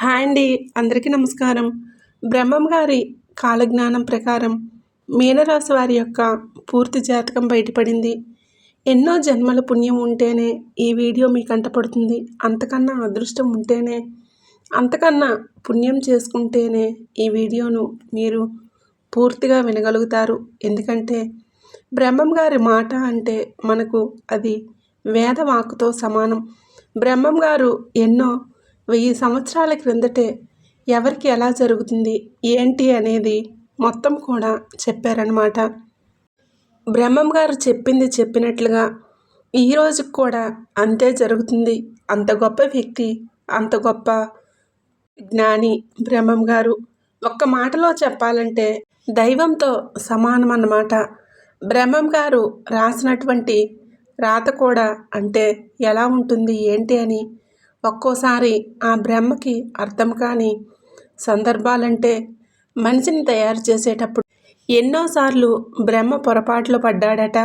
Hi అండి అందరికీ నమస్కారం. బ్రహ్మం గారి కాలజ్ఞానం ప్రకారం మీనరాశి వారి యొక్క పూర్తి జాతకం బయటపడింది. ఎన్నో జన్మల పుణ్యం ఉంటేనే ఈ వీడియో మీకు అంటపడుతుంది. అంతకన్నా అదృష్టం ఉంటేనే అంతకన్నా పుణ్యం చేసుకుంటేనే ఈ వీడియోను మీరు పూర్తిగా వినగలుగుతారు. ఎందుకంటే బ్రహ్మం గారి మాట అంటే మనకు అది వేదవాకుతో సమానం. బ్రహ్మం గారు ఎన్నో వెయ్యి సంవత్సరాల క్రిందటే ఎవరికి ఎలా జరుగుతుంది ఏంటి అనేది మొత్తం కూడా చెప్పారనమాట బ్రహ్మం గారు చెప్పింది చెప్పినట్లుగా ఈ కూడా అంతే జరుగుతుంది. అంత గొప్ప వ్యక్తి అంత గొప్ప జ్ఞాని బ్రహ్మం గారు. ఒక్క మాటలో చెప్పాలంటే దైవంతో సమానం అన్నమాట. బ్రహ్మం గారు రాసినటువంటి రాత కూడా అంటే ఎలా ఉంటుంది ఏంటి అని ఒక్కోసారి ఆ బ్రహ్మకి అర్థం కాని సందర్భాలంటే మనిషిని తయారు చేసేటప్పుడు ఎన్నోసార్లు బ్రహ్మ పొరపాట్లు పడ్డాడట.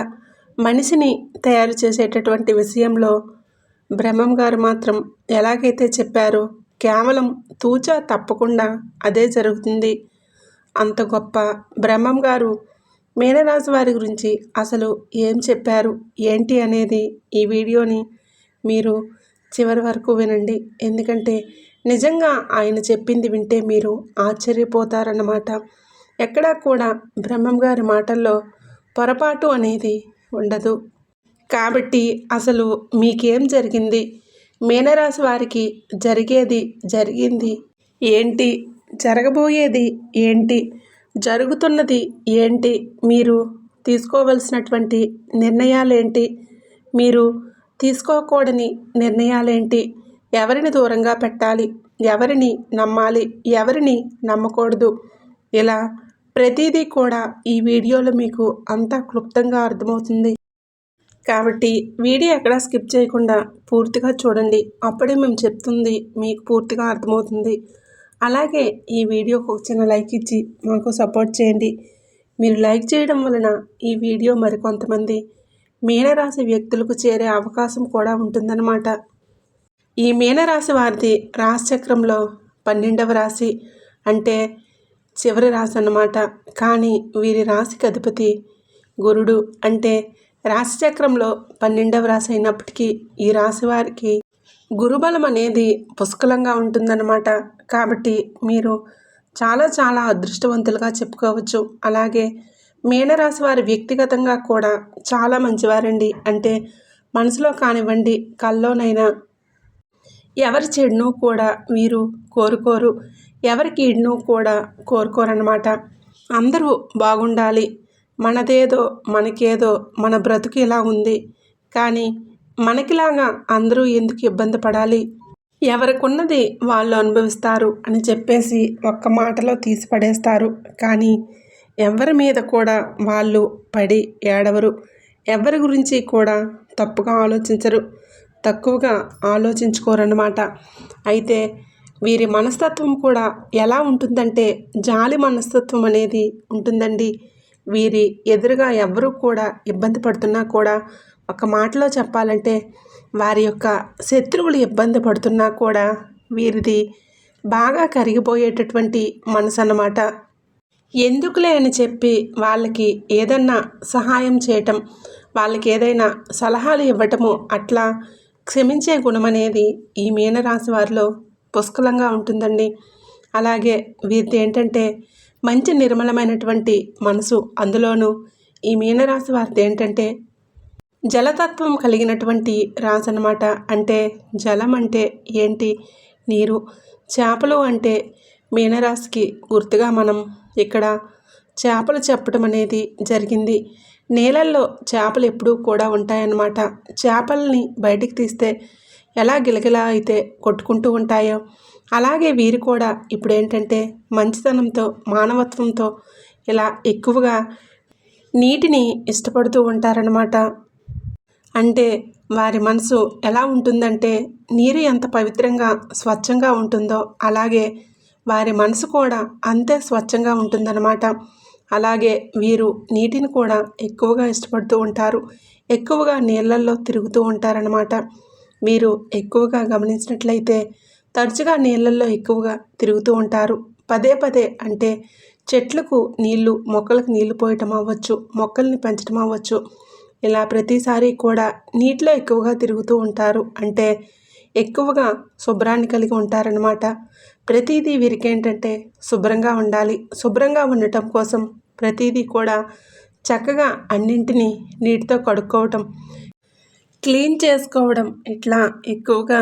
మనిషిని తయారు చేసేటటువంటి విషయంలో బ్రహ్మం గారు మాత్రం ఎలాగైతే చెప్పారో కేవలం తూచా తప్పకుండా అదే జరుగుతుంది. అంత గొప్ప బ్రహ్మం గారు మీనరాశి వారి గురించి అసలు ఏం చెప్పారు? ఏంటి అనేది ఈ వీడియోని మీరు చివరి వరకు వినండి. ఎందుకంటే నిజంగా ఆయన చెప్పింది వింటే మీరు ఆశ్చర్యపోతారన్నమాట. ఎక్కడా కూడా బ్రహ్మం గారి మాటల్లో పొరపాటు అనేది ఉండదు. కాబట్టి అసలు మీకేం జరిగింది? మీనరాశి వారికి జరిగేది జరిగింది ఏంటి? జరగబోయేది ఏంటి? జరుగుతున్నది ఏంటి? మీరు తీసుకోవలసినటువంటి నిర్ణయాలేంటి? మీరు తీసుకోకూడని నిర్ణయాలేంటి? ఎవరిని దూరంగా పెట్టాలి? ఎవరిని నమ్మాలి? ఎవరిని నమ్మకూడదు? ఇలా ప్రతిదీ కూడా ఈ వీడియోలో మీకు అంతా క్లుప్తంగా అర్థమవుతుంది. కాబట్టి వీడియో ఎక్కడా స్కిప్ చేయకుండా పూర్తిగా చూడండి. అప్పుడే మేము చెప్తుంది మీకు పూర్తిగా అర్థమవుతుంది. అలాగే ఈ వీడియోకి ఒక చిన్న లైక్ ఇచ్చి మాకు సపోర్ట్ చేయండి. మీరు లైక్ చేయడం వలన ఈ వీడియో మరికొంతమంది మీనరాశి వ్యక్తులకు చేరే అవకాశం కూడా ఉంటుందన్నమాట. ఈ మీనరాశి వారిది రాశిచక్రంలో పన్నెండవ రాశి అంటే చివరి రాశి అన్నమాట. కానీ వీరి రాశికి అధిపతి గురుడు అంటే రాశిచక్రంలో పన్నెండవ రాశి అయినప్పటికీ ఈ రాశి వారికి గురుబలం అనేది పుష్కలంగా ఉంటుందన్నమాట. కాబట్టి మీరు చాలా చాలా అదృష్టవంతులుగా చెప్పుకోవచ్చు. అలాగే మీనరాశి వారి వ్యక్తిగతంగా కూడా చాలా మంచివారండి. అంటే మనసులో కానివ్వండి కల్లోనైనా ఎవరి చెడును కూడా వీరు కోరుకోరు. ఎవరి కీడును కూడా కోరుకోరనమాట అందరూ బాగుండాలి. మనదేదో మనకేదో మన బ్రతుకు ఇలా ఉంది. కానీ మనకిలాగా అందరూ ఎందుకు ఇబ్బంది పడాలి? ఎవరికున్నది వాళ్ళు అనుభవిస్తారు అని చెప్పేసి ఒక్క మాటలో తీసి పడేస్తారు కానీ ఎవరి మీద కూడా వాళ్ళు పడి ఏడవరు. ఎవరి గురించి కూడా తప్పుగా ఆలోచించరు. తక్కువగా ఆలోచించుకోరన్నమాట. అయితే వీరి మనస్తత్వం కూడా ఎలా ఉంటుందంటే జాలి మనస్తత్వం అనేది ఉంటుందండి. వీరి ఎదురుగా ఎవరు కూడా ఇబ్బంది పడుతున్నా కూడా ఒక మాటలో చెప్పాలంటే వారి యొక్క శత్రువులు ఇబ్బంది పడుతున్నా కూడా వీరిది బాగా కరిగిపోయేటటువంటి మనసు అన్నమాట ఎందుకులే అని చెప్పి వాళ్ళకి ఏదన్నా సహాయం చేయటం వాళ్ళకి ఏదైనా సలహాలు ఇవ్వటము అట్లా క్షమించే గుణం అనేది ఈ మీనరాశి వారిలో పుష్కలంగా ఉంటుందండి. అలాగే వీరిది ఏంటంటే మంచి నిర్మలమైనటువంటి మనసు. అందులోనూ ఈ మీనరాశి వారిది ఏంటంటే జలతత్వం కలిగినటువంటి రాశి అనమాట అంటే జలం అంటే ఏంటి? నీరు. చేపలు అంటే మీనరాశికి గుర్తుగా మనం ఇక్కడ చేపలు చెప్పడం అనేది జరిగింది. నీళ్ళల్లో చేపలు ఎప్పుడూ కూడా ఉంటాయన్నమాట. చేపల్ని బయటికి తీస్తే ఎలా గిలగిలా అయితే కొట్టుకుంటూ ఉంటాయో అలాగే వీరు కూడా ఇప్పుడు ఏంటంటే మంచితనంతో మానవత్వంతో ఇలా ఎక్కువగా నీటిని ఇష్టపడుతూ ఉంటారనమాట అంటే వారి మనసు ఎలా ఉంటుందంటే నీరు ఎంత పవిత్రంగా స్వచ్ఛంగా ఉంటుందో అలాగే వారి మనసు కూడా అంతే స్వచ్ఛంగా ఉంటుందన్నమాట. అలాగే వీరు నీటిని కూడా ఎక్కువగా ఇష్టపడుతూ ఉంటారు. ఎక్కువగా నీళ్ళల్లో తిరుగుతూ ఉంటారనమాట మీరు ఎక్కువగా గమనించినట్లయితే తరచుగా నీళ్ళల్లో ఎక్కువగా తిరుగుతూ ఉంటారు. పదే పదే అంటే చెట్లకు నీళ్ళు మొక్కలకు నీళ్ళు పోయటం అవ్వచ్చు మొక్కల్ని పెంచడం అవ్వచ్చు. ఇలా ప్రతిసారి కూడా నీటిలో ఎక్కువగా తిరుగుతూ ఉంటారు. అంటే ఎక్కువగా శుభ్రాన్ని కలిగి ఉంటారనమాట ప్రతిదీ వీరికి ఏంటంటే శుభ్రంగా ఉండాలి. శుభ్రంగా ఉండటం కోసం ప్రతిదీ కూడా చక్కగా అన్నింటినీ నీటితో కడుక్కోవటం క్లీన్ చేసుకోవడం ఇట్లా ఎక్కువగా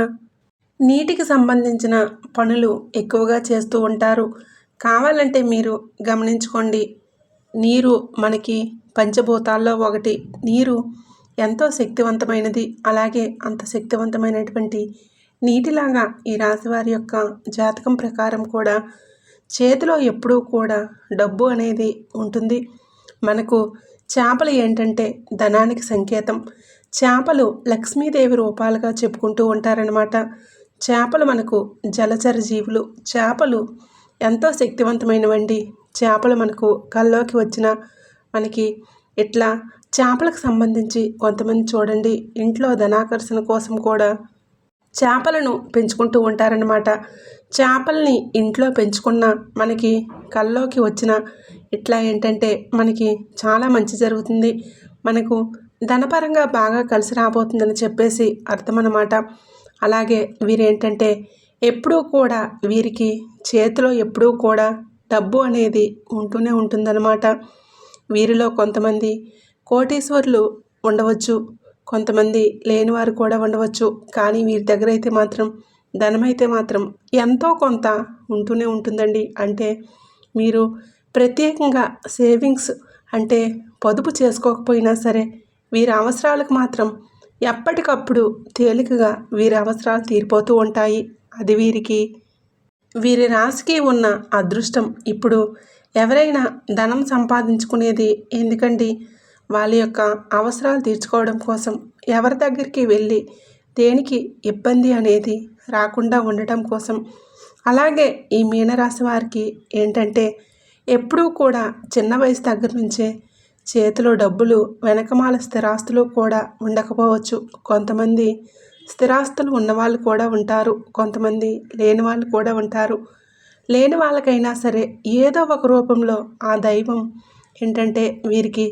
నీటికి సంబంధించిన పనులు ఎక్కువగా చేస్తూ ఉంటారు. కావాలంటే మీరు గమనించుకోండి నీరు మనకి పంచభూతాల్లో ఒకటి. నీరు ఎంతో శక్తివంతమైనది. అలాగే అంత శక్తివంతమైనటువంటి నీటిలాగా ఈ రాశివారి యొక్క జాతకం ప్రకారం కూడా చేతిలో ఎప్పుడూ కూడా డబ్బు అనేది ఉంటుంది. మనకు చేపలు ఏంటంటే ధనానికి సంకేతం. చేపలు లక్ష్మీదేవి రూపాలుగా చెప్పుకుంటూ ఉంటారనమాట చేపలు మనకు జలచర జీవులు. చేపలు ఎంతో శక్తివంతమైనవండి. చేపలు మనకు కల్లోకి వచ్చిన మనకి ఇట్లా చేపలకు సంబంధించి కొంతమంది చూడండి ఇంట్లో ధనాకర్షణ కోసం కూడా చేపలను పెంచుకుంటూ ఉంటారనమాట చేపల్ని ఇంట్లో పెంచుకున్న మనకి కల్లోకి వచ్చిన ఇట్లా ఏంటంటే మనకి చాలా మంచి జరుగుతుంది. మనకు ధనపరంగా బాగా కలిసి రాబోతుందని చెప్పేసి అర్థం అనమాట అలాగే వీరేంటంటే ఎప్పుడూ కూడా వీరికి చేతిలో ఎప్పుడూ కూడా డబ్బు అనేది ఉంటూనే ఉంటుందన్నమాట. వీరిలో కొంతమంది కోటీశ్వరులు ఉండవచ్చు కొంతమంది లేనివారు కూడా ఉండవచ్చు. కానీ వీరి దగ్గర అయితే మాత్రం ధనమైతే మాత్రం ఎంతో కొంత ఉంటూనే ఉంటుందండి. అంటే మీరు ప్రత్యేకంగా సేవింగ్స్ అంటే పొదుపు చేసుకోకపోయినా సరే వీరి అవసరాలకు మాత్రం ఎప్పటికప్పుడు తేలికగా వీరి అవసరాలు తీరిపోతూ ఉంటాయి. అది వీరికి వీరి రాశికి ఉన్న అదృష్టం. ఇప్పుడు ఎవరైనా ధనం సంపాదించుకునేది ఎందుకండి? వాళ్ళ యొక్క అవసరాలు తీర్చుకోవడం కోసం ఎవరి దగ్గరికి వెళ్ళి దేనికి ఇబ్బంది అనేది రాకుండా ఉండటం కోసం. అలాగే ఈ మీనరాశి వారికి ఏంటంటే ఎప్పుడూ కూడా చిన్న వయసు దగ్గర నుంచే చేతిలో డబ్బులు వెనకమాల స్థిరాస్తులు కూడా ఉండకపోవచ్చు. కొంతమంది స్థిరాస్తులు ఉన్నవాళ్ళు కూడా ఉంటారు. కొంతమంది లేని వాళ్ళు కూడా ఉంటారు. లేని వాళ్ళకైనా సరే ఏదో ఒక రూపంలో ఆ దైవం ఏంటంటే వీరికి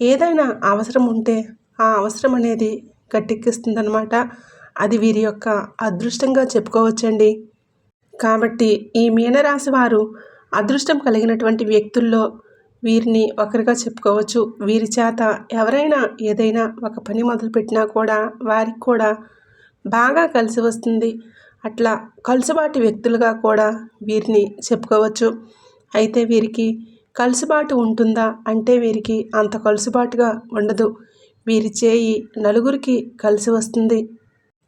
ఏదైనా అవసరం ఉంటే ఆ అవసరం అనేది గట్టెక్కిస్తుందనమాట అది వీరి యొక్క అదృష్టంగా చెప్పుకోవచ్చండి. కాబట్టి ఈ మీనరాశి వారు అదృష్టం కలిగినటువంటి వ్యక్తుల్లో వీరిని ఒకరిగా చెప్పుకోవచ్చు. వీరి చేత ఎవరైనా ఏదైనా ఒక పని మొదలుపెట్టినా కూడా వారికి కూడా బాగా కలిసి వస్తుంది. అట్లా కలుసుబాటు వ్యక్తులుగా కూడా వీరిని చెప్పుకోవచ్చు. అయితే వీరికి కలుసుబాటు ఉంటుందా అంటే వీరికి అంత కలుసుబాటుగా ఉండదు. వీరి చేయి నలుగురికి కలిసి వస్తుంది.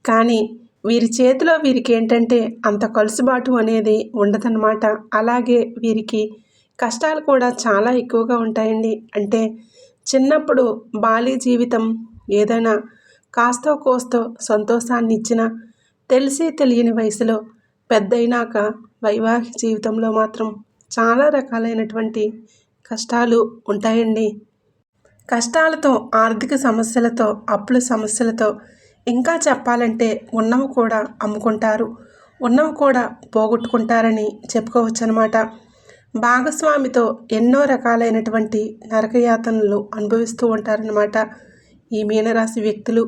కానీ వీరి చేతిలో వీరికి ఏంటంటే అంత కలుసుబాటు అనేది ఉండదన్నమాట. అలాగే వీరికి కష్టాలు కూడా చాలా ఎక్కువగా ఉంటాయండి. అంటే చిన్నప్పుడు బాల్య జీవితం ఏదైనా కాస్తో కోస్తో సంతోషాన్ని ఇచ్చిన తెలిసి తెలియని వయసులో పెద్దయినాక వైవాహిక జీవితంలో మాత్రం చాలా రకాలైనటువంటి కష్టాలు ఉంటాయండి. కష్టాలతో ఆర్థిక సమస్యలతో అప్పుల సమస్యలతో ఇంకా చెప్పాలంటే ఉన్నవి కూడా అమ్ముకుంటారు. ఉన్నవి కూడా పోగొట్టుకుంటారని చెప్పుకోవచ్చు అనమాట భాగస్వామితో ఎన్నో రకాలైనటువంటి నరకయాతనలు అనుభవిస్తూ ఉంటారనమాట ఈ మీనరాశి వ్యక్తులు.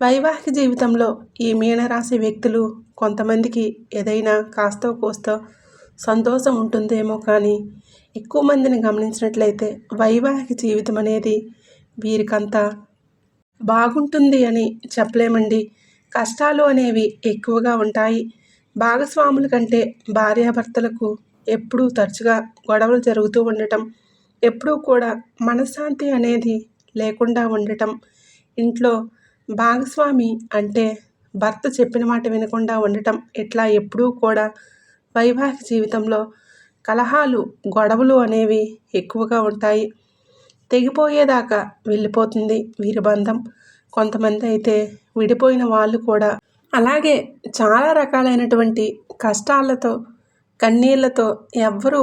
వైవాహిక జీవితంలో ఈ మీనరాశి వ్యక్తులు కొంతమందికి ఏదైనా కాస్తో కోస్తో సంతోషం ఉంటుందేమో కానీ ఎక్కువ మందిని గమనించినట్లయితే వైవాహిక జీవితం అనేది వీరికంతా బాగుంటుంది అని చెప్పలేమండి. కష్టాలు అనేవి ఎక్కువగా ఉంటాయి. భాగస్వాముల కంటే భార్యాభర్తలకు ఎప్పుడూ తరచుగా గొడవలు జరుగుతూ ఉండటం ఎప్పుడూ కూడా మనశ్శాంతి అనేది లేకుండా ఉండటం. ఇంట్లో భాగస్వామి అంటే భర్త చెప్పిన మాట వినకుండా ఉండటం ఇట్లా ఎప్పుడూ కూడా వైవాహిక జీవితంలో కలహాలు గొడవలు అనేవి ఎక్కువగా ఉంటాయి. తెగిపోయేదాకా వెళ్ళిపోతుంది వీరి బంధం. కొంతమంది అయితే విడిపోయిన వాళ్ళు కూడా. అలాగే చాలా రకాలైనటువంటి కష్టాలతో కన్నీళ్ళతో ఎవ్వరూ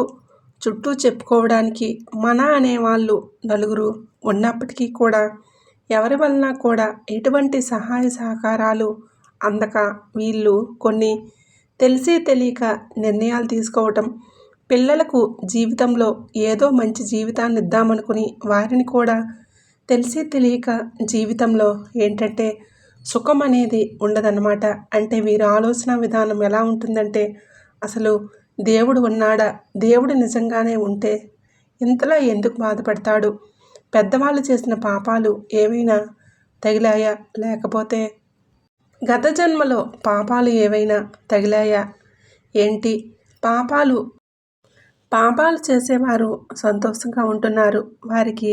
చుట్టూ చెప్పుకోవడానికి మన అనేవాళ్ళు నలుగురు ఉన్నప్పటికీ కూడా ఎవరి వలన కూడా ఎటువంటి సహాయ సహకారాలు అందక వీళ్ళు కొన్ని తెలిసి తెలియక నిర్ణయాలు తీసుకోవటం పిల్లలకు జీవితంలో ఏదో మంచి జీవితాన్ని ఇద్దామనుకుని వారిని కూడా తెలిసి తెలియక జీవితంలో ఏంటంటే సుఖం అనేది ఉండదన్నమాట. అంటే వీరి ఆలోచన విధానం ఎలా ఉంటుందంటే అసలు దేవుడు ఉన్నాడా? దేవుడు నిజంగానే ఉంటే ఇంతలా ఎందుకు బాధపడతాడు? పెద్దవాళ్ళు చేసిన పాపాలు ఏవైనా తగిలాయా? లేకపోతే గత జన్మలో పాపాలు ఏవైనా తగిలాయా? ఏంటి? పాపాలు. పాపాలు చేసేవారు సంతోషంగా ఉంటున్నారు. వారికి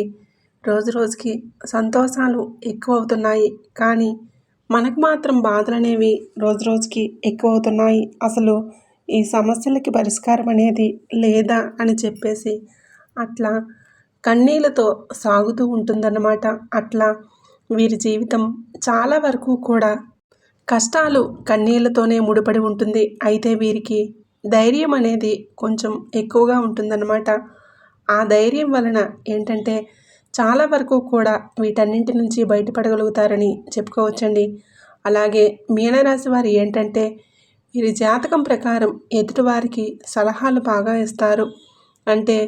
రోజు రోజుకి సంతోషాలు ఎక్కువ అవుతున్నాయి కానీ మనకు మాత్రం బాధలు అనేవి రోజు రోజుకి ఎక్కువ అవుతున్నాయి అసలు ఈ సమస్యలకి పరిష్కారం అనేది లేదా అని చెప్పేసి అట్లా కన్నీళ్ళతో సాగుతూ ఉంటుందన్నమాట. అట్లా వీరి జీవితం చాలా వరకు కూడా కష్టాలు కన్నీళ్ళతోనే ముడిపడి ఉంటుంది అయితే వీరికి ధైర్యం అనేది కొంచెం ఎక్కువగా ఉంటుందన్నమాట. ఆ ధైర్యం వలన ఏంటంటే చాలా వరకు కూడా వీటన్నింటి నుంచి బయటపడగలుగుతారని చెప్పుకోవచ్చండి. అలాగే మీనరాశి వారు ఏంటంటే వీరి జాతకం ప్రకారం ఎదుటివారికి సలహాలు బాగా ఇస్తారు. అంటే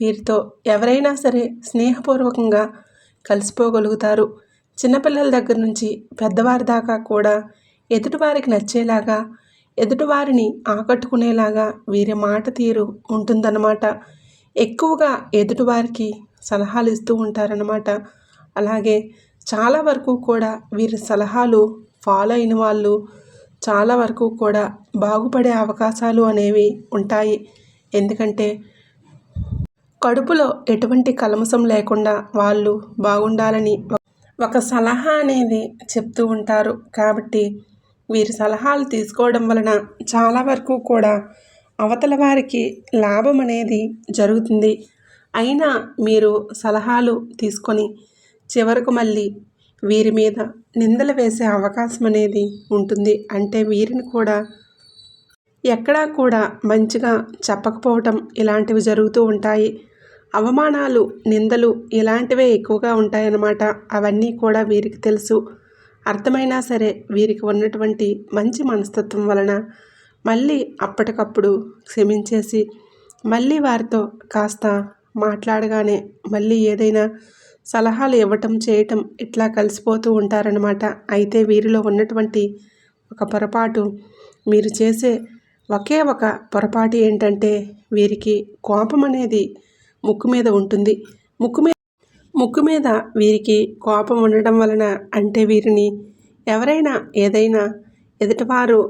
వీరితో ఎవరైనా సరే స్నేహపూర్వకంగా కలిసిపోగలుగుతారు. చిన్నపిల్లల దగ్గర నుంచి పెద్దవారి దాకా కూడా ఎదుటివారికి నచ్చేలాగా ఎదుటివారిని ఆకట్టుకునేలాగా వీరి మాట తీరు ఉంటుందన్నమాట. ఎక్కువగా ఎదుటివారికి సలహాలు ఇస్తూ ఉంటారన్నమాట. అలాగే చాలా వరకు కూడా వీరి సలహాలు ఫాలో అయిన వాళ్ళు చాలా వరకు కూడా బాగుపడే అవకాశాలు అనేవి ఉంటాయి. ఎందుకంటే కడుపులో ఎటువంటి కలమసం లేకుండా వాళ్ళు బాగుండాలని ఒక సలహా అనేది చెప్తూ ఉంటారు. కాబట్టి వీరి సలహాలు తీసుకోవడం వలన చాలా వరకు కూడా అవతల వారికి లాభం అనేది జరుగుతుంది. అయినా మీరు సలహాలు తీసుకొని చివరకు మళ్ళీ వీరి మీద నిందలు వేసే అవకాశం అనేది ఉంటుంది. అంటే వీరిని కూడా ఎక్కడా కూడా మంచిగా చెప్పకపోవటం ఇలాంటివి జరుగుతూ ఉంటాయి. అవమానాలు నిందలు ఇలాంటివే ఎక్కువగా ఉంటాయన్నమాట. అవన్నీ కూడా వీరికి తెలుసు. అర్థమైనా సరే వీరికి ఉన్నటువంటి మంచి మనస్తత్వం వలన మళ్ళీ అప్పటికప్పుడు క్షమించేసి మళ్ళీ వారితో కాస్త మాట్లాడగానే మళ్ళీ ఏదైనా సలహాలు ఇవ్వటం చేయటం ఇట్లా కలిసిపోతూ ఉంటారనమాట అయితే వీరిలో ఉన్నటువంటి ఒక పొరపాటు మీరు చేసే ఒకే ఒక పొరపాటు ఏంటంటే వీరికి కోపం అనేది ముక్కు మీద ఉంటుంది. ముక్కు మీద ముక్కు మీద వీరికి కోపం ఉండడం వలన అంటే వీరిని ఎవరైనా ఏదైనా ఎదుటివారు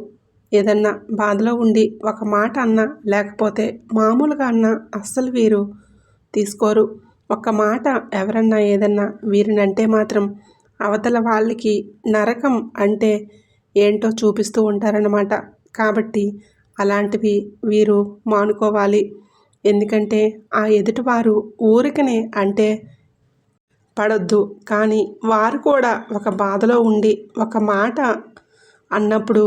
ఏదన్నా బాధలో ఉండి ఒక మాట అన్నా లేకపోతే మామూలుగా అన్నా అస్సలు వీరు తీసుకోరు. ఒక మాట ఎవరన్నా ఏదన్నా వీరిని అంటే మాత్రం అవతల వాళ్ళకి నరకం అంటే ఏంటో చూపిస్తూ ఉంటారన్నమాట. కాబట్టి అలాంటివి వీరు మానుకోవాలి. ఎందుకంటే ఆ ఎదుటివారు ఊరికనే అంటే పడొద్దు. కానీ వారు కూడా ఒక బాధలో ఉండి ఒక మాట అన్నప్పుడు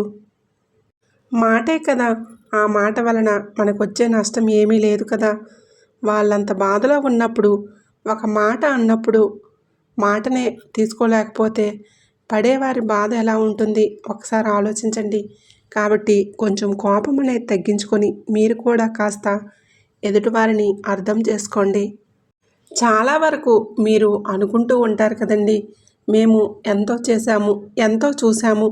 మాటే కదా ఆ మాట వలన మనకు వచ్చే నష్టం ఏమీ లేదు కదా. వాళ్ళంత బాధలో ఉన్నప్పుడు ఒక మాట అన్నప్పుడు మాటనే తీసుకోలేకపోతే పడేవారి బాధ ఎలా ఉంటుంది? ఒకసారి ఆలోచించండి. కాబట్టి కొంచెం కోపం అనేది తగ్గించుకొని మీరు కూడా కాస్త ఎదుటివారిని అర్థం చేసుకోండి. చాలా వరకు మీరు అనుకుంటూ ఉంటారు కదండి. మేము ఎంతో చేశాము ఎంతో చూసాము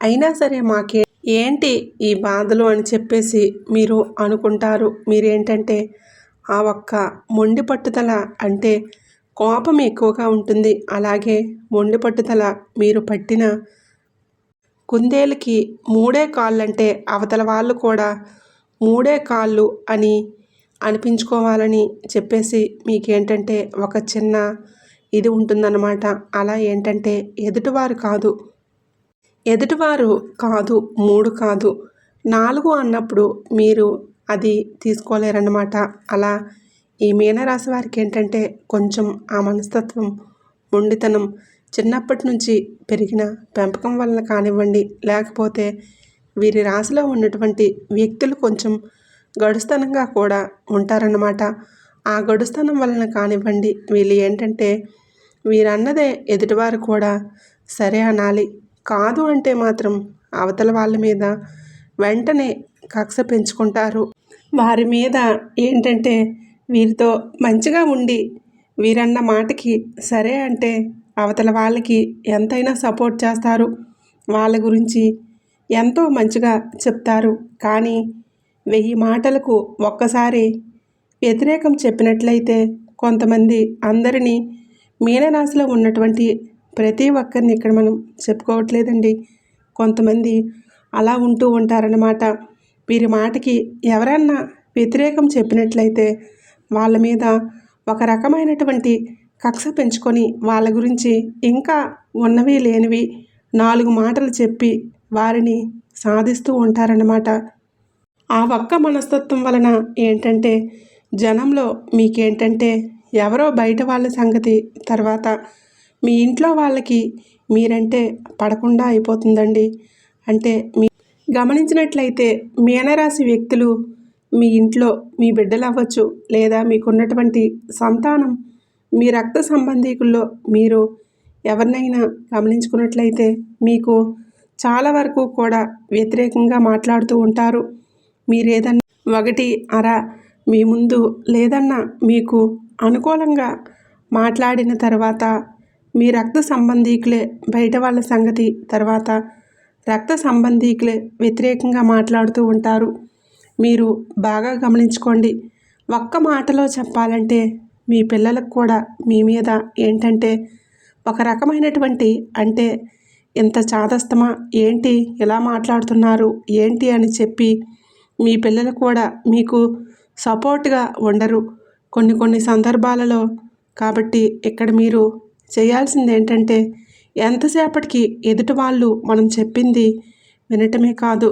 అయినా సరే మాకే ఏంటి ఈ బాధలు అని చెప్పేసి మీరు అనుకుంటారు. మీరేంటంటే ఆ ఒక్క మొండి పట్టుదల అంటే కోపం ఎక్కువగా ఉంటుంది. అలాగే మొండి పట్టుదల మీరు పట్టిన కుందేలకి మూడే కాళ్ళంటే అవతల వాళ్ళు కూడా మూడే కాళ్ళు అని అనిపించుకోవాలని చెప్పేసి మీకేంటంటే ఒక చిన్న ఇది ఉంటుందన్నమాట. అలా ఏంటంటే ఎదుటివారు కాదు. ఎదుటివారు కాదు మూడు కాదు. నాలుగు అన్నప్పుడు మీరు అది తీసుకోలేరన్నమాట. అలా ఈ మీనరాశి వారికి ఏంటంటే కొంచెం ఆ మనస్తత్వం మొండితనం చిన్నప్పటి నుంచి పెరిగిన పెంపకం వలన కానివ్వండి లేకపోతే వీరి రాశిలో ఉన్నటువంటి వ్యక్తులు కొంచెం గడుస్తనంగా కూడా ఉంటారన్నమాట. ఆ గడుస్తనం వలన కానివ్వండి వీళ్ళు ఏంటంటే వీరన్నదే ఎదుటివారు కూడా సరే అనాలి. కాదు అంటే మాత్రం అవతల వాళ్ళ మీద వెంటనే కక్ష పెంచుకుంటారు. వారి మీద ఏంటంటే వీరితో మంచిగా ఉండి వీరన్న మాటకి సరే అంటే అవతల వాళ్ళకి ఎంతైనా సపోర్ట్ చేస్తారు. వాళ్ళ గురించి ఎంతో మంచిగా చెప్తారు. కానీ వెయ్యి మాటలకు ఒక్కసారి వ్యతిరేకం చెప్పినట్లయితే కొంతమంది అందరినీ మీనరాశిలో ఉన్నటువంటి ప్రతి ఒక్కరిని ఇక్కడ మనం చెప్పుకోవట్లేదండి. కొంతమంది అలా ఉంటూ ఉంటారన్నమాట. వీరి మాటకి ఎవరన్నా వ్యతిరేకం చెప్పినట్లయితే వాళ్ళ మీద ఒక రకమైనటువంటి కక్ష పెంచుకొని వాళ్ళ గురించి ఇంకా ఉన్నవి లేనివి నాలుగు మాటలు చెప్పి వారిని సాధిస్తూ ఉంటారన్నమాట. ఆ ఒక్క మనస్తత్వం వలన ఏంటంటే జనంలో మీకేంటంటే ఎవరో బయట వాళ్ళ సంగతి తర్వాత మీ ఇంట్లో వాళ్ళకి మీరంటే పడకుండా అయిపోతుందండి. అంటే మీ గమనించినట్లయితే మీనరాశి వ్యక్తులు మీ ఇంట్లో మీ బిడ్డలు అవ్వచ్చు లేదా మీకున్నటువంటి సంతానం మీ రక్త సంబంధీకుల్లో మీరు ఎవరినైనా గమనించుకున్నట్లయితే మీకు చాలా వరకు కూడా వ్యతిరేకంగా మాట్లాడుతూ ఉంటారు. మీరేదన్నా ఒకటి అర మీ ముందు లేదన్నా మీకు అనుకూలంగా మాట్లాడిన తర్వాత మీ రక్త సంబంధీకులే బయట వాళ్ళ సంగతి తర్వాత రక్త సంబంధీకులే వ్యతిరేకంగా మాట్లాడుతూ ఉంటారు. మీరు బాగా గమనించుకోండి. ఒక్క మాటలో చెప్పాలంటే మీ పిల్లలకు కూడా మీ మీద ఏంటంటే ఒక రకమైనటువంటి అంటే ఇంత చాదస్తమా ఏంటి ఇలా మాట్లాడుతున్నారు ఏంటి అని చెప్పి మీ పిల్లలు కూడా మీకు సపోర్ట్గా ఉండరు. కొన్ని కొన్ని సందర్భాలలో కాబట్టి ఇక్కడ మీరు చేయాల్సింది ఏంటంటే ఎంతసేపటికి ఎదుటి వాళ్ళు మనం చెప్పింది వినటమే కాదు.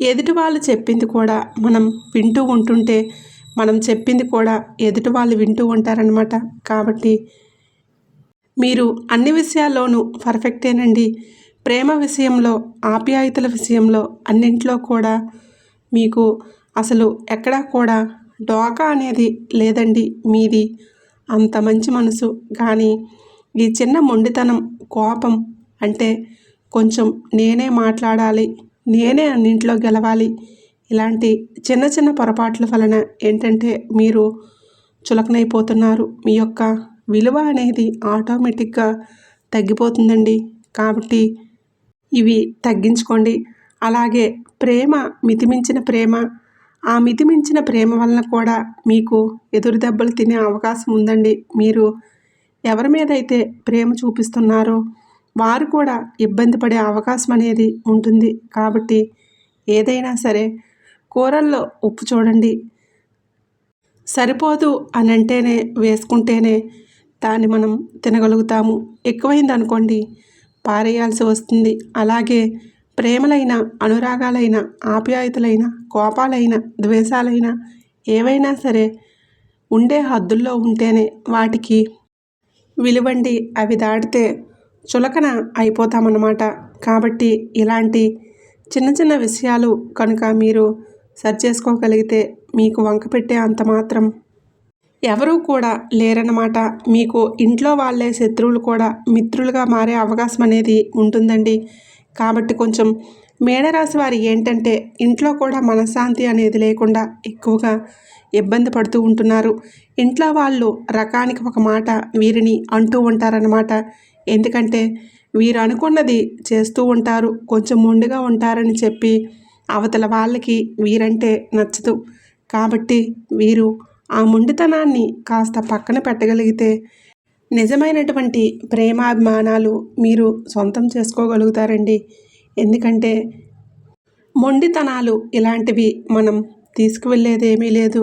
ఎదుటి వాళ్ళు చెప్పింది కూడా మనం వింటూ ఉంటుంటే మనం చెప్పింది కూడా ఎదుటి వాళ్ళు వింటూ ఉంటారనమాట కాబట్టి మీరు అన్ని విషయాల్లోనూ పర్ఫెక్టేనండి. ప్రేమ విషయంలో ఆప్యాయతల విషయంలో అన్నింట్లో కూడా మీకు అసలు ఎక్కడా కూడా డోకా అనేది లేదండి మీది. అంత మంచి మనసు. కానీ ఈ చిన్న మొండితనం కోపం అంటే కొంచెం నేనే మాట్లాడాలి నేనే అన్నింట్లో గెలవాలి. ఇలాంటి చిన్న చిన్న పొరపాట్ల వలన ఏంటంటే మీరు చులకనైపోతున్నారు. మీ యొక్క విలువ అనేది ఆటోమేటిక్గా తగ్గిపోతుందండి. కాబట్టి ఇవి తగ్గించుకోండి. అలాగే ప్రేమ మితిమించిన ప్రేమ. ఆ మితిమించిన ప్రేమ వలన కూడా మీకు ఎదురు దెబ్బలు తినే అవకాశం ఉందండి. మీరు ఎవరి మీద అయితే ప్రేమ చూపిస్తున్నారో వారు కూడా ఇబ్బంది పడే అవకాశం అనేది ఉంటుంది. కాబట్టి ఏదైనా సరే కూరల్లో ఉప్పు చూడండి. సరిపోదు అని అంటేనే వేసుకుంటేనే దాన్ని మనం తినగలుగుతాము. ఎక్కువైంది అనుకోండి పారేయాల్సి వస్తుంది. అలాగే ప్రేమలైన అనురాగాలైన ఆప్యాయతలైన కోపాలైన ద్వేషాలైన ఏవైనా సరే ఉండే హద్దుల్లో ఉంటేనే వాటికి విలువండి. అవి దాటితే చులకన అయిపోతామన్నమాట. కాబట్టి ఇలాంటి చిన్న చిన్న విషయాలు కనుక మీరు సరి చేసుకోగలిగితే మీకు వంక పెట్టే అంత మాత్రం ఎవరూ కూడా లేరన్నమాట. మీకు ఇంట్లో వాళ్ళే శత్రువులు కూడా మిత్రులుగా మారే అవకాశం అనేది ఉంటుందండి. కాబట్టి కొంచెం మేడరాశి వారి ఏంటంటే ఇంట్లో కూడా మనశ్శాంతి అనేది లేకుండా ఎక్కువగా ఇబ్బంది పడుతూ ఉంటున్నారు. ఇంట్లో వాళ్ళు రకానికి ఒక మాట వీరిని అంటూ ఉంటారన్నమాట. ఎందుకంటే వీరు అనుకున్నది చేస్తూ ఉంటారు కొంచెం మొండిగా ఉంటారని చెప్పి అవతల వాళ్ళకి వీరంటే నచ్చదు. కాబట్టి వీరు ఆ మొండితనాన్ని కాస్త పక్కన పెట్టగలిగితే నిజమైనటువంటి ప్రేమాభిమానాలు మీరు సొంతం చేసుకోగలుగుతారండి. ఎందుకంటే మొండితనాలు ఇలాంటివి మనం తీసుకువెళ్ళేదేమీ లేదు.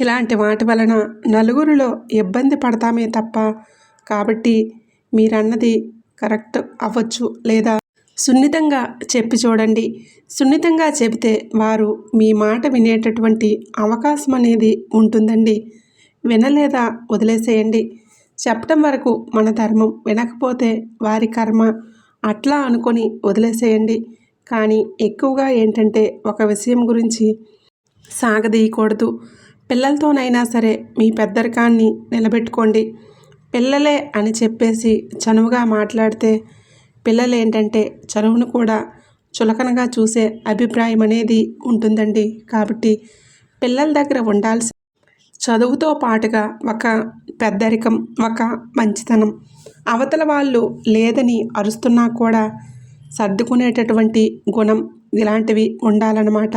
ఇలాంటి వాటి వలన నలుగురిలో ఇబ్బంది పడతామే తప్ప కాబట్టి మీరన్నది కరెక్ట్ అవ్వచ్చు లేదా సున్నితంగా చెప్పి చూడండి. సున్నితంగా చెబితే వారు మీ మాట వినేటటువంటి అవకాశం అనేది ఉంటుందండి. వినలేదా వదిలేసేయండి. చెప్పటం వరకు మన ధర్మం వినకపోతే వారి కర్మ అట్లా అనుకొని వదిలేసేయండి. కానీ ఎక్కువగా ఏంటంటే ఒక విషయం గురించి సాగదీయకూడదు. పిల్లలతోనైనా సరే మీ పెద్దరికాన్ని నిలబెట్టుకోండి. పిల్లలే అని చెప్పేసి చనువుగా మాట్లాడితే పిల్లలు ఏంటంటే చనువును కూడా చులకనగా చూసే అభిప్రాయం అనేది ఉంటుందండి. కాబట్టి పిల్లల దగ్గర ఉండాల్సి చదువుతో పాటుగా ఒక పెద్దరికం ఒక మంచితనం. అవతల వాళ్ళు లేదని అరుస్తున్నా కూడా సర్దుకునేటటువంటి గుణం ఇలాంటివి ఉండాలన్నమాట.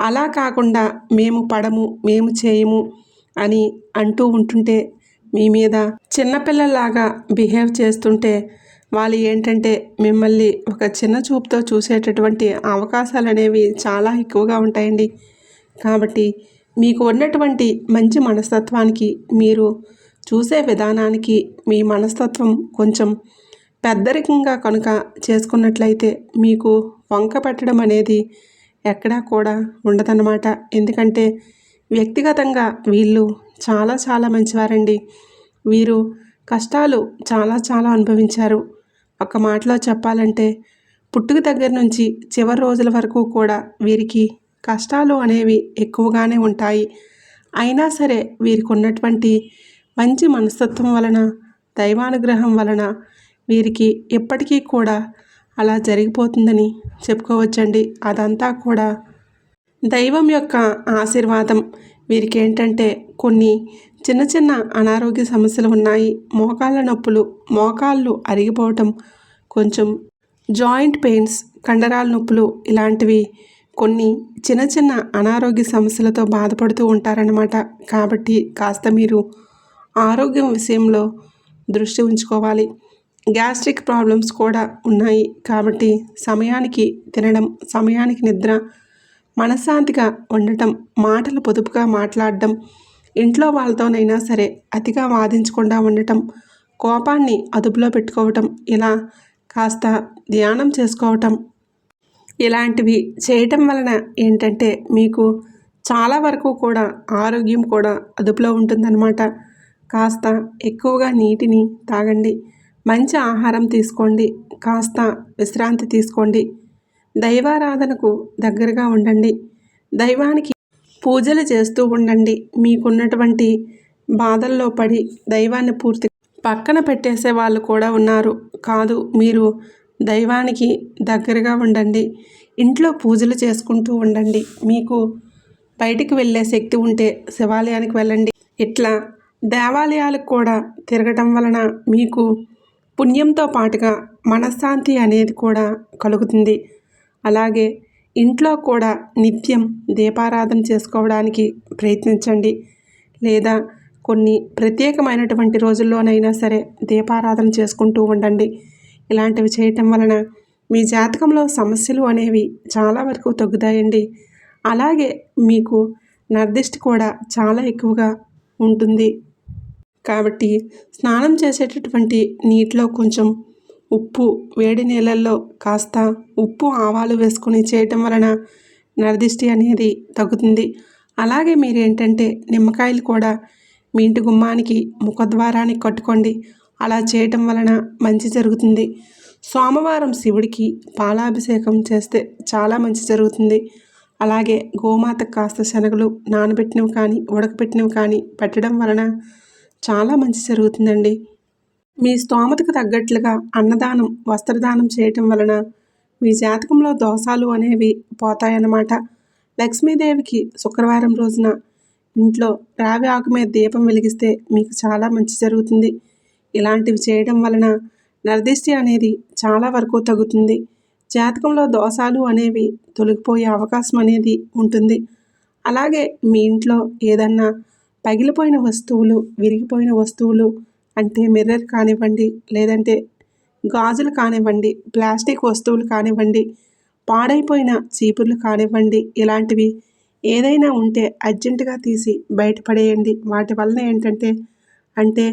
అలా కాకుండా మేము పడము మేము చేయము అని అంటూ ఉంటుంటే మీ మీద చిన్నపిల్లలాగా బిహేవ్ చేస్తుంటే వాళ్ళు ఏంటంటే మిమ్మల్ని ఒక చిన్న చూపుతో చూసేటటువంటి అవకాశాలు అనేవి చాలా ఎక్కువగా ఉంటాయండి. కాబట్టి మీకు ఉన్నటువంటి మంచి మనస్తత్వానికి మీరు చూసే విధానానికి మీ మనస్తత్వం కొంచెం పెద్దరికంగా కనుక చేసుకున్నట్లయితే మీకు వంక పెట్టడం అనేది ఎక్కడా కూడా ఉండదన్నమాట. ఎందుకంటే వ్యక్తిగతంగా వీళ్ళు చాలా చాలా మంచివారండి. వీరు కష్టాలు చాలా చాలా అనుభవించారు. ఒక మాటలో చెప్పాలంటే పుట్టుక దగ్గర నుంచి చివరి రోజుల వరకు కూడా వీరికి కష్టాలు అనేవి ఎక్కువగానే ఉంటాయి. అయినా సరే వీరికి ఉన్నటువంటి మంచి మనస్తత్వం వలన దైవానుగ్రహం వలన వీరికి ఎప్పటికీ కూడా అలా జరిగిపోతుందని చెప్పుకోవచ్చండి. అదంతా కూడా దైవం యొక్క ఆశీర్వాదం. వీరికి ఏంటంటే కొన్ని చిన్న చిన్న అనారోగ్య సమస్యలు ఉన్నాయి. మోకాళ్ళ నొప్పులు మోకాళ్ళు అరిగిపోవటం కొంచెం జాయింట్ పెయిన్స్ కండరాల నొప్పులు ఇలాంటివి కొన్ని చిన్న చిన్న అనారోగ్య సమస్యలతో బాధపడుతూ ఉంటారన్నమాట. కాబట్టి కాస్త మీరు ఆరోగ్యం విషయంలో దృష్టి ఉంచుకోవాలి. గ్యాస్ట్రిక్ ప్రాబ్లమ్స్ కూడా ఉన్నాయి. కాబట్టి సమయానికి తినడం సమయానికి నిద్ర మనశ్శాంతిగా ఉండటం మాటలు పొదుపుగా మాట్లాడడం ఇంట్లో వాళ్ళతోనైనా సరే అతిగా వాదించకుండా ఉండటం కోపాన్ని అదుపులో పెట్టుకోవటం ఇలా కాస్త ధ్యానం చేసుకోవటం ఇలాంటివి చేయటం వలన ఏంటంటే మీకు చాలా వరకు కూడా ఆరోగ్యం కూడా అదుపులో ఉంటుందన్నమాట. కాస్త ఎక్కువగా నీటిని తాగండి. మంచి ఆహారం తీసుకోండి. కాస్త విశ్రాంతి తీసుకోండి. దైవారాధనకు దగ్గరగా ఉండండి. దైవానికి పూజలు చేస్తూ ఉండండి. మీకున్నటువంటి బాధల్లో పడి దైవాన్ని పూర్తి పక్కన పెట్టేసే వాళ్ళు కూడా ఉన్నారు. కాదు మీరు దైవానికి దగ్గరగా ఉండండి. ఇంట్లో పూజలు చేసుకుంటూ ఉండండి. మీకు బయటికి వెళ్ళే శక్తి ఉంటే శివాలయానికి వెళ్ళండి. ఇట్లా దేవాలయాలకు కూడా తిరగటం వలన మీకు పుణ్యంతో పాటుగా మనశ్శాంతి అనేది కూడా కలుగుతుంది. అలాగే ఇంట్లో కూడా నిత్యం దీపారాధన చేసుకోవడానికి ప్రయత్నించండి. లేదా కొన్ని ప్రత్యేకమైనటువంటి రోజుల్లోనైనా సరే దీపారాధన చేసుకుంటూ ఉండండి. ఇలాంటివి చేయటం వలన మీ జాతకంలో సమస్యలు అనేవి చాలా వరకు తగ్గుతాయండి. అలాగే మీకు నర్దిష్టి కూడా చాలా ఎక్కువగా ఉంటుంది. కాబట్టి స్నానం చేసేటటువంటి నీటిలో కొంచెం ఉప్పు వేడి నీళ్ళల్లో కాస్త ఉప్పు ఆవాలు వేసుకొని చేయటం వలన నరదిష్టి అనేది తగ్గుతుంది. అలాగే మీరు ఏంటంటే నిమ్మకాయలు కూడా మీ ఇంటి గుమ్మానికి ముఖద్వారానికి కట్టుకోండి. అలా చేయటం వలన మంచి జరుగుతుంది. సోమవారం శివుడికి పాలాభిషేకం చేస్తే చాలా మంచి జరుగుతుంది. అలాగే గోమాతకు కాస్త శనగలు నానబెట్టినవి కానీ ఉడకబెట్టినవి కానీ పెట్టడం వలన చాలా మంచి జరుగుతుందండి. మీ స్తోమతకు తగ్గట్లుగా అన్నదానం వస్త్రదానం చేయటం వలన మీ జాతకంలో దోషాలు అనేవి పోతాయన్నమాట. లక్ష్మీదేవికి శుక్రవారం రోజున ఇంట్లో రావి ఆకు మీద దీపం వెలిగిస్తే మీకు చాలా మంచి జరుగుతుంది. ఇలాంటివి చేయడం వలన నరదిష్టి అనేది చాలా వరకు తగ్గుతుంది. జాతకంలో దోషాలు అనేవి తొలగిపోయే అవకాశం అనేది ఉంటుంది. అలాగే మీ ఇంట్లో ఏదన్నా పగిలిపోయిన వస్తువులు విరిగిపోయిన వస్తువులు అంటే మిర్రర్ కానివ్వండి లేదంటే గాజులు కానివ్వండి ప్లాస్టిక్ వస్తువులు కానివ్వండి పాడైపోయిన చీపుర్లు కానివ్వండి ఇలాంటివి ఏదైనా ఉంటే అర్జెంటుగా తీసి బయటపడేయండి. వాటి వలన ఏంటంటే అంటే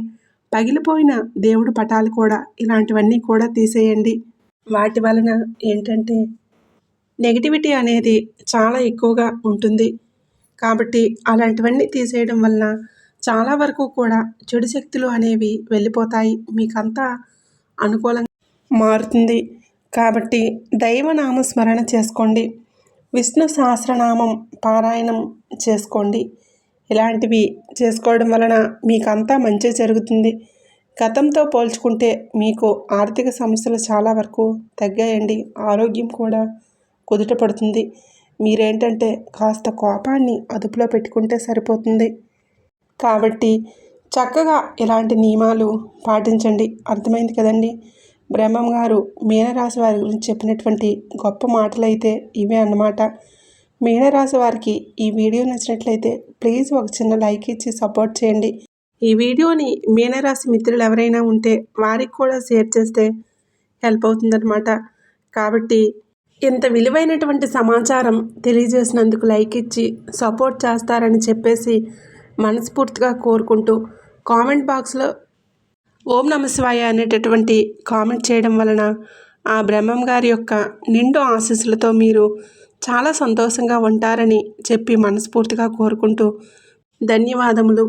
పగిలిపోయిన దేవుడు పటాలు కూడా ఇలాంటివన్నీ కూడా తీసేయండి. వాటి వలన ఏంటంటే నెగిటివిటీ అనేది చాలా ఎక్కువగా ఉంటుంది. కాబట్టి అలాంటివన్నీ తీసేయడం వల్ల చాలా వరకు కూడా చెడు శక్తులు అనేవి వెళ్ళిపోతాయి. మీకంతా అనుకూలంగా మారుతుంది. కాబట్టి దైవనామ స్మరణ చేసుకోండి. విష్ణు సహస్రనామం పారాయణం చేసుకోండి. ఇలాంటివి చేసుకోవడం వలన మీకంతా మంచి జరుగుతుంది. గతంతో పోల్చుకుంటే మీకు ఆర్థిక సమస్యలు చాలా వరకు తగ్గాయండి. ఆరోగ్యం కూడా కుదుట పడుతుంది మీరేంటంటే కాస్త కోపాన్ని అదుపులో పెట్టుకుంటే సరిపోతుంది. కాబట్టి చక్కగా ఇలాంటి నియమాలు పాటించండి. అర్థమైంది కదండి? బ్రహ్మం గారు మీనరాశి వారి గురించి చెప్పినటువంటి గొప్ప మాటలు అయితే ఇవే అన్నమాట. మీనరాశి వారికి ఈ వీడియో నచ్చినట్లయితే ప్లీజ్ ఒక చిన్న లైక్ ఇచ్చి సపోర్ట్ చేయండి. ఈ వీడియోని మీనరాశి మిత్రులు ఎవరైనా ఉంటే వారికి కూడా షేర్ చేస్తే హెల్ప్ అవుతుందన్నమాట. కాబట్టి ఇంత విలువైనటువంటి సమాచారం తెలియజేసినందుకు లైక్ ఇచ్చి సపోర్ట్ చేస్తారని చెప్పేసి మనస్ఫూర్తిగా కోరుకుంటూ కామెంట్ బాక్స్లో ఓం నమశివాయ అనేటటువంటి కామెంట్ చేయడం వలన ఆ బ్రహ్మం గారి యొక్క నిండు ఆశీస్సులతో మీరు చాలా సంతోషంగా ఉంటారని చెప్పి మనస్ఫూర్తిగా కోరుకుంటూ ధన్యవాదములు.